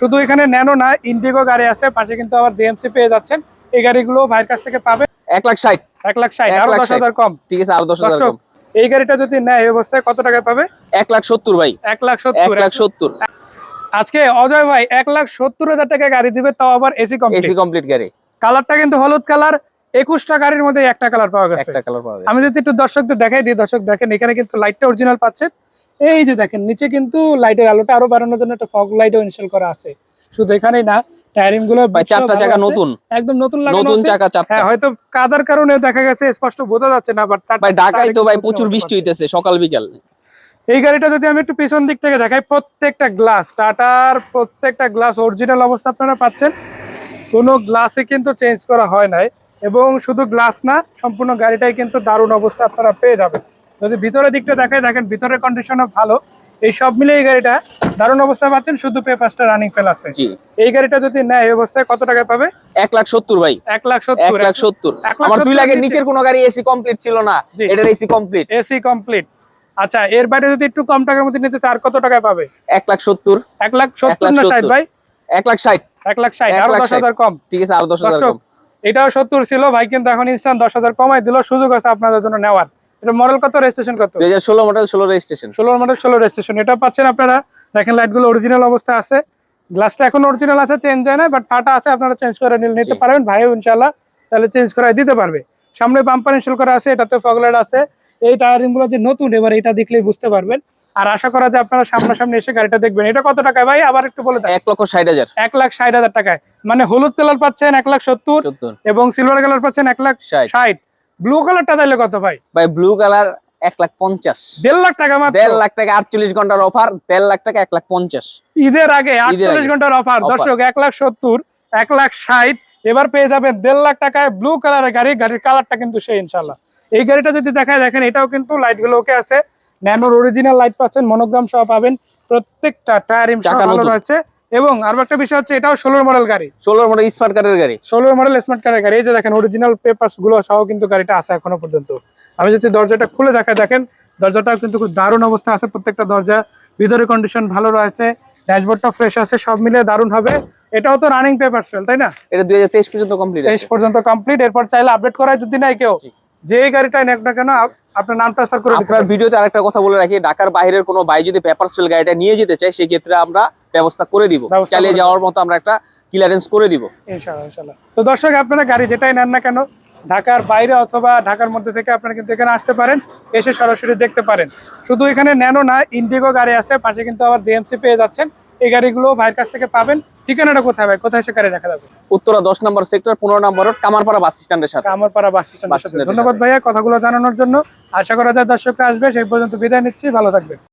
শুধু এখানে ন্যানো না ইন্ডিগো গাড়ি আছে পাশে কিন্তু আবার ডিএমসি পেয়ে যাচ্ছেন। এই গাড়িগুলো ভাইয়ের কাছ থেকে পাবে। এক লাখ ষাট। এক লাখ ষাট আরও দশ হাজার কম। ঠিক আছে আরও দশ হাজার কম। এই গাড়িটা যদি নেয় এই অবস্থায় কত টাকায় পাবে? এক লাখ সত্তর ভাই। এক লাখ সত্তর এক লাখ সত্তর। আজকে অজয় ভাই এক লাখ সত্তর হাজার টাকা গাড়ি দিবে তাও আবার এসি এসি কমপ্লিট কমপ্লিট গাড়ি। কালারটা কিন্তু হলুদ কালার একুশটা গাড়ির মধ্যে একটা কালার পাওয়া গেছে। একটা কালার পাওয়া আমি যদি একটু দর্শকদের দেখাই দিই দর্শক দেখেন এখানে কিন্তু লাইটটা অরিজিনাল পাচ্ছেন এই যে দেখেন নিচে কিন্তু লাইটের আলোটা আরও বাড়ানোর জন্য একটা ফগ লাইটও ইনস্টল করা আছে। শুধু এখানেই না টায়ারিংগুলো চারটা চাকা নতুন। একদম নতুন লাগানো নতুন চাকা চারটা। হ্যাঁ হয়তো কাদার কারণে দেখা গেছে স্পষ্ট বোঝা যাচ্ছে না বাট ভাই ঢাকায় তো ভাই প্রচুর বৃষ্টি হইতেছে সকাল বিকাল। এই গাড়িটা যদি আমি একটু পিছন দিক থেকে দেখাই প্রত্যেকটা গ্লাস টাটার প্রত্যেকটা গ্লাস অরিজিনাল অবস্থা আপনারা পাচ্ছেন। কোনো গ্লাসে কিন্তু চেঞ্জ করা হয় নাই এবং শুধু গ্লাস না সম্পূর্ণ গাড়িটাই কিন্তু দারুণ অবস্থা আপনারা পেয়ে যাবেন। যদি ভিতরের দিকটা দেখাই দেখেন ভিতরের কন্ডিশনও ভালো। এই সব মিলে এই গাড়িটা দারুণ অবস্থা পাচ্ছেন শুধু পেপারসটা রানিং ফেল আছে। এই গাড়িটা যদি নেয় এই অবস্থায় কত টাকা পাবে? এক লাখ সত্তর ভাই। এক লাখ সত্তর এক লাখ সত্তর। আমার দুই লাখের নিচের কোনো গাড়ি এসি কমপ্লিট ছিল না। এটার এসি কমপ্লিট এসি কমপ্লিট আচ্ছা এর বাইরে যদি একটু কম টাকার মধ্যে নিতে চার কত টাকায় পাবে? এক লাখ সত্তর। এক লাখ সত্তর না ষাট ভাই? এক লাখ ষাট। এক লাখ ষাট আরও দশ হাজার কম। ঠিক আছে আরও দশ হাজার কম। এটাও সত্তর ছিল ভাই কিন্তু এখন ইনস্ট্যান্ট দশ হাজার কমাই দিল সুযোগ আছে আপনাদের জন্য নেওয়ার। এটা মডেল কত রেজিস্ট্রেশন কত? মডেল ষোলো রেজিস্ট্রেশন ষোলো মডেল ষোলো রেজিস্ট্রেশন এটা পাচ্ছেন আপনারা দেখেন লাইটগুলো অরিজিনাল অবস্থা আছে। গ্লাসটা এখন অরিজিনাল আছে চেঞ্জ হয় না বাট ফাটা আছে আপনারা চেঞ্জ করে নিতে পারবেন। ভাইও ইনশাল্লাহ তাহলে চেঞ্জ করে দিতে পারবে। সামনে বাম্পার ইনস্টল করা আছে এটাতে ফগলাইট আছে। এই টায়ারিংগুলো যে নতুন এবার এটা দেখলেই বুঝতে পারবেন। আর আশা করা যায় আপনারা সামনাসামনি এসে গাড়িটা দেখবেন। এটা কত টাকায় ভাই? আবার একটু বলে দেন। এক লক্ষ ষাট হাজার। এক লাখ ষাট হাজার টাকায়। মানে হলুদ কালার পাচ্ছেন এক লাখ সত্তর এবং সিলভার কালার পাচ্ছেন এক লাখ ষাট। ব্লু কালারটা তাইলে কত ভাই? ভাই ব্লু কালার এক লাখ পঞ্চাশ। দেড় লাখ টাকা মাত্র। দেড় লাখ টাকা আটচল্লিশ ঘণ্টার অফার দেড় লাখ টাকা এক লাখ পঞ্চাশ। ঈদের আগে আটচল্লিশ ঘণ্টার অফার দর্শক এক লাখ সত্তর এক লাখ ষাট এবার পেয়ে যাবেন দেড় লাখ টাকায় ব্লু কালারের গাড়ি। গাড়ির কালারটা কিন্তু সেই ইনশাল্লাহ এই গাড়িটা যদি দেখায় দেখেন এটাও কিন্তু লাইটগুলো ওকে আছে। ন্যানোর অরিজিনাল লাইট পাচ্ছেন মনোগ্রাম সহ পাবেন। প্রত্যেকটা টায়ার চাকা ভালো রয়েছে। এবং আর একটা বিষয় হচ্ছে এটাও ষোলোর মডেল গাড়ি। ষোলো মডেল স্মার্ট কারের গাড়ি। ষোলো মডেল স্মার্ট কারের গাড়ি। এই যে দেখেন অরিজিনাল পেপারসগুলো সহ কিন্তু গাড়িটা আছে এখনও পর্যন্ত। আমি যদি দরজাটা খুলে দেখা দেখেন দরজাটাও কিন্তু খুব দারুণ অবস্থা আছে প্রত্যেকটা দরজা। ভিতরে কন্ডিশন ভালো রয়েছে ড্যাশবোর্ডটা ফ্রেশ আছে সব মিলে দারুণ হবে। এটাও তো রানিং পেপার ফেল তাই না? এটা দুই হাজার তেইশ পর্যন্ত কমপ্লিট তেইশ পর্যন্ত কমপ্লিট এরপর চাইলে আপডেট করায় যদি নাই কেউ যে গাড়িটাই নেক না কেন আপনার নাম ট্রান্সফার করে আপনার ভিডিওতে আরেকটা কথা বলে রাখি ঢাকার বাইরের কোনো ভাই যদি পেপার সেল গাড়িটা নিয়ে যেতে চায় সেক্ষেত্রে আমরা ব্যবস্থা করে দিব। চালিয়ে যাওয়ার মতো আমরা একটা ক্লিয়ারেন্স করে দিব। ইনশাআল্লাহ ইনশাআল্লাহ। তো দর্শক আপনারা গাড়ি যেটাই নেন না কেন ঢাকার বাইরে অথবা ঢাকার মধ্যে থেকে আপনারা কিন্তু এখানে আসতে পারেন এসে সরাসরি দেখতে পারেন। শুধু এখানে ন্যানো না ইন্ডিগো গাড়ি আছে পাশে কিন্তু আবার ডিএমসি পেয়ে যাচ্ছেন। এই গাড়িগুলো ভাইয়ের কাছ থেকে পাবেন। ঠিকানাটা কোথায় ভাই? কোথায় এসে গাড়ি দেখা যাবে? উত্তরা দশ নম্বর সেক্টর পনেরো নম্বর কামারপাড়া বাস স্ট্যান্ডের সাথে। কামরপাড়া বাস বাস স্ট্যান্ড স্ট্যান্ডের ধন্যবাদ ভাইয়া কথাগুলো জানানোর জন্য। আশা করা যায় দর্শকরা আসবে সেই পর্যন্ত বিদায় নিচ্ছি ভালো থাকবেন।